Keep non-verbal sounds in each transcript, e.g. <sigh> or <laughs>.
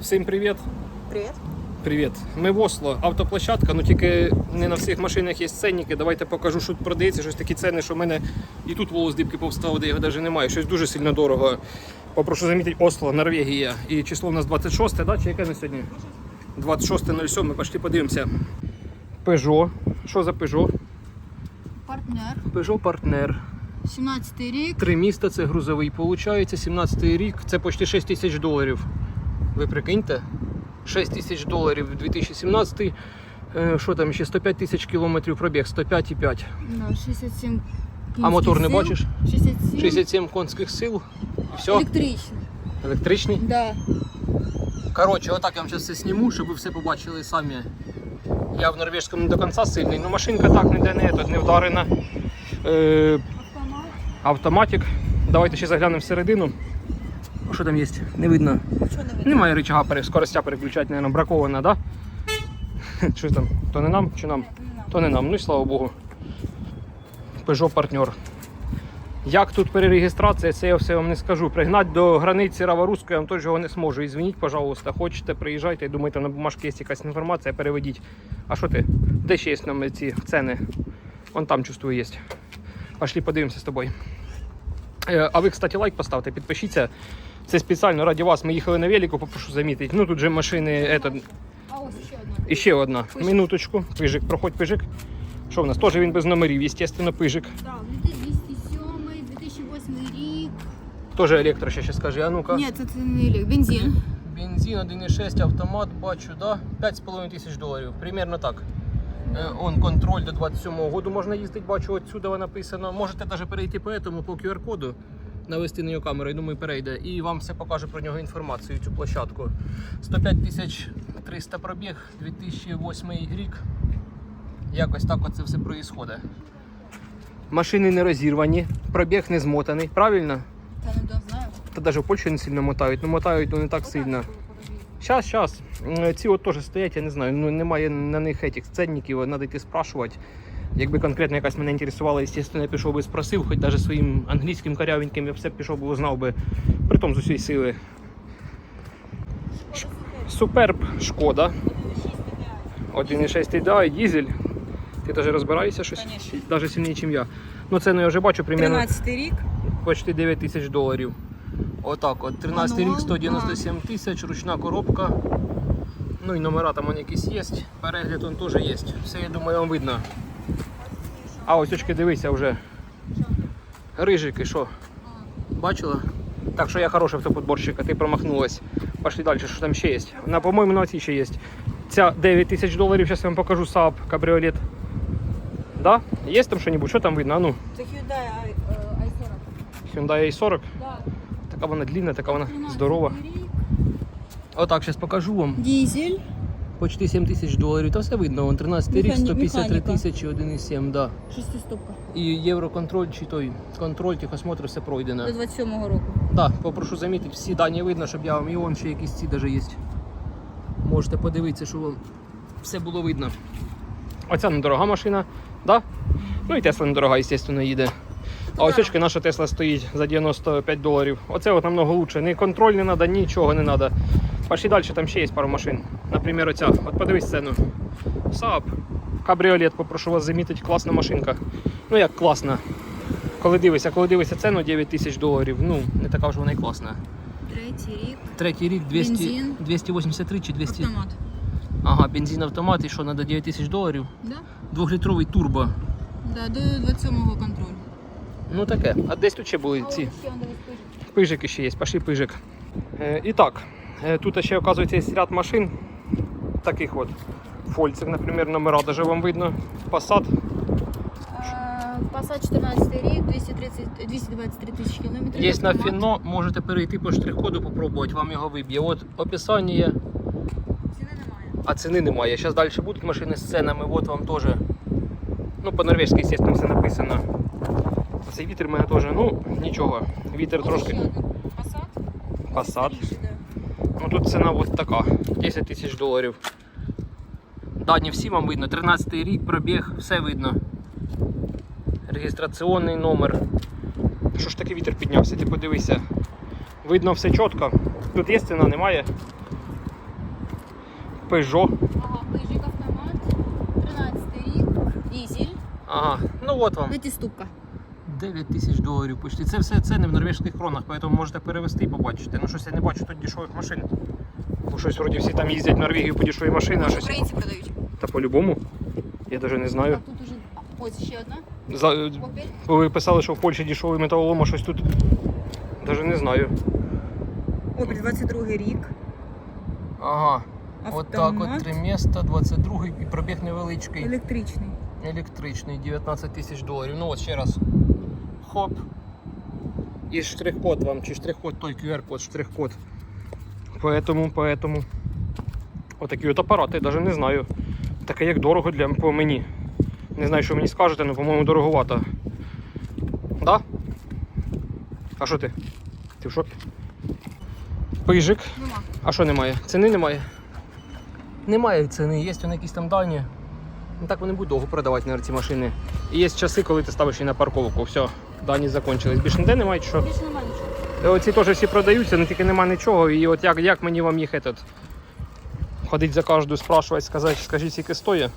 Всім привіт. Привет. Привіт. Ми в Осло, автоплощадка, ну тільки не на всіх машинах є ценники. Давайте покажу, що тут продається, щось такі ціни, що в мене і тут волос дибки повстав, де його навіть немає. Щось дуже сильно дорого. Попрошу замітити Осло, Норвегія. І число у нас 26, да? чи яке на сьогодні? 26.07, пішли подивимося. Peugeot. Що за Peugeot? Партнер. Peugeot партнер. 17 рік. Три міста, це грузовий. Получається 17 рік, це почти 6 тисяч доларів. Ви прикиньте? 6 тисяч доларів 2017. Е, Що там ще 105 тисяч кілометрів пробіг, 105,5. Да, 67 А мотор не кінських бачиш? 67. 67 конських сил. І все, Електричний. електричний. Да. Коротше, отак я вам зараз все зніму, щоб ви все побачили самі. Я в норвежському не до кінця сильний, ну машинка так ніде не, тут не вдарена. Е, Автомат. автоматик. Давайте ще заглянемо всередину. Що там є? Не видно. Не видно? Немає рычага пере- скоростя переключати, мабуть, бракована, да? <laughs> Що там? То не нам чи нам? То не нам. Ну і слава Богу. Peugeot партнер. Як тут перереєстрація, це я все вам не скажу. Пригнати до границі Раворуської я вам теж його не зможу. І дзвоніть, пожалуйста, хочете, приїжджайте і думаєте, на бумажці є якась інформація, переведіть. А що ти? Де ще є нам ці ціни? Вон там чувствую є. Пошли подивимося з тобою. Е, А ви, кстати, лайк поставте, підпишіться. Це спеціально раді вас. Ми їхали на велику, попрошу замітити. Ну тут же машини. Это... А ось ще одна. І ще одна. Минуточку. Пижик, проходь пижик. Що в нас? Теж він без номерів, звісно, пижик. Да, 2007, 2008 рік. Теж електро, ще, ще скажи. А ну-ка. Ні, це, не елек. Бензин. Бензин 1,6 автомат, бачу, да? 5,5 тисяч доларів. Примерно так. Е, Он контроль до 27-го году можна їздити, бачу, отсюди написано. Можете навіть перейти по этому, по QR-коду, навести на нього камеру, я думаю, перейде. І вам все покаже про нього інформацію, цю площадку. 105 тисяч 300 пробіг, 2008 рік. Якось так оце все проїсходить. Машини не розірвані, пробіг не змотаний, правильно? Та не знаю. Та навіть в Польщі не сильно мотають, ну мотають ну, не так сильно. Щас, щас. Ці от теж стоять, я не знаю, ну немає на них ценників, треба йти спрашувати. Якби конкретно якась мене інтересувала, звісно, я пішов би спросив, хоч навіть своїм англійським карявеньким я все пішов би узнав би, притом з усієї сили. Ш- Суперб Шкода. 1,6 TDI, дізель. Ти теж розбираєшся щось? Конечно. Навіть сильніше, ніж я. Ну це ну, я вже бачу примерно 13 рік. почти 9 тисяч доларів. Отак от. 13 рік 197 тисяч, ручна коробка. Ну і номера там вони якісь є. Перегляд он теж є. Все, я думаю, вам видно. А ось очки дивися вже. Рижики, що? Бачила? Так що я хороший автоподборщик, а ти промахнулась. Пошли далі, що там ще є. На, по-моєму, на цій ще є. Ця 9 тисяч доларів, зараз я вам покажу Saab кабріолет. Да? Є там що-небудь? Що там видно? А ну, Це Hyundai i40. Hyundai i40. Да. Така вона длинна, така вона здорова. Отак, зараз покажу вам. Дізель. Почти 7 тисяч доларів. Та все видно, вон 13 рік, Механі- 153 механіка. тисячі, 1,7, да. Шестистопка. І євроконтроль чи той контроль, техосмотр, все пройдено. До 27-го року. Так, попрошу замітити, всі дані видно, щоб я вам і вон ще якісь ці даже є. Можете подивитися, що вам все було видно. Оця недорога машина, да? Ну і Тесла недорога, звісно, їде. А ось очки наша Тесла стоїть за 95 доларів. Оце от намного лучше. Ні контроль не треба, нічого не треба. Пошли далі, там ще є пару машин. Наприклад, оця. От подивись сцену. Saab. Кабріолет, попрошу вас замітити, класна машинка. Ну як класна. Коли дивишся, коли дивишся ціну 9 тисяч доларів, ну не така вже вона і класна. Третій рік. Третій рік 200, Бензин. 283 чи 200. Автомат. Ага, бензин автомат і що, треба 9 тисяч доларів. Да? Двохлітровий турбо. Да, до 27-го контролю. Ну таке. А десь тут ще були ці. Пижики ще є, пошли пижик. Е, і так, тут ще, оказується, є ряд машин. Таких от. Фольцик, наприклад, номера даже вам видно. Passat. Е, Passat 14 рік, 230, 223 тисячі кілометрів. Є на фіно, можете перейти по штрих-коду, попробувати, вам його виб'є. От описання є, Ціни немає. а ціни немає. Зараз далі будуть машини з ценами, от вам теж. Ну, по-норвежськи, звісно, все написано. Цей вітер в мене теж, ну, нічого. Вітер Ось трошки. ще один. Passat. Passat. Ну тут ціна ось така, 10 тисяч доларів. Дані всі вам видно, 13 рік, пробіг, все видно. Реєстраційний номер. Що ж таки вітер піднявся, ти подивися. Видно все чітко. Тут є ціна, немає. Peugeot. Ага, пижик автомат. 13 рік. Дізель. Ага, ну от вам. Витіступка. 9 тисяч доларів почти. Це все ціни в норвежських кронах, тому можете перевести і побачити. Ну щось я не бачу тут дешевих машин. Бо щось вроді всі там їздять в Норвегію по дешеві машини, а щось. Українці продають. Та по-любому. Я навіть не знаю. А тут уже ось ще одна. За... Ви писали, що в Польщі дешевий металолом, а щось тут. Навіть не знаю. Опель 22 рік. Ага. Автомат. міста, 22 і пробіг невеличкий. Електричний. Електричний, 19 тисяч доларів. Ну от ще раз. Хоп. І штрих-код вам, чи штрих-код, той QR-код, штрих-код. Поэтому, поэтому. Отакі от апарати, навіть не знаю. Таке як дорого для по мені. Не знаю, що мені скажете, але по-моєму дороговато. Да? А що ти? Ти в шокі? Пижик. Нема. А що немає? Ціни немає? Немає ціни, є вони якісь там дані. Ну так вони будуть довго продавати на ці машини. І є часи, коли ти ставиш її на парковку. Все, дані закончились. Більше ніде немає що. Більше нема нічого. Е, Оці теж всі продаються, але тільки нема нічого. І от як, як мені вам їх этот, ходить за кожну, спрашувати, сказати, скажіть, скільки стоїть.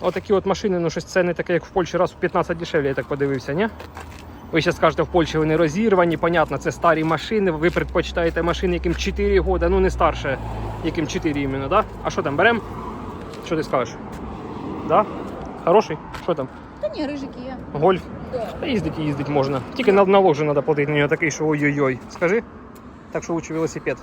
Отакі от машини, ну щось це не таке, як в Польщі, раз в 15 дешевле, я так подивився, ні? Ви ще скажете, в Польщі вони розірвані, понятно, це старі машини, ви предпочитаєте машини, яким 4 роки, ну не старше, яким 4 іменно, да? А що там, берем? Що ти скажеш? Да? Хороший? Що там? Та ні, рижики є. Гольф? Да. Та їздить і їздить можна. Тільки на налог же треба платити на нього такий, що ой-ой-ой. Скажи. Так що лучше велосипед.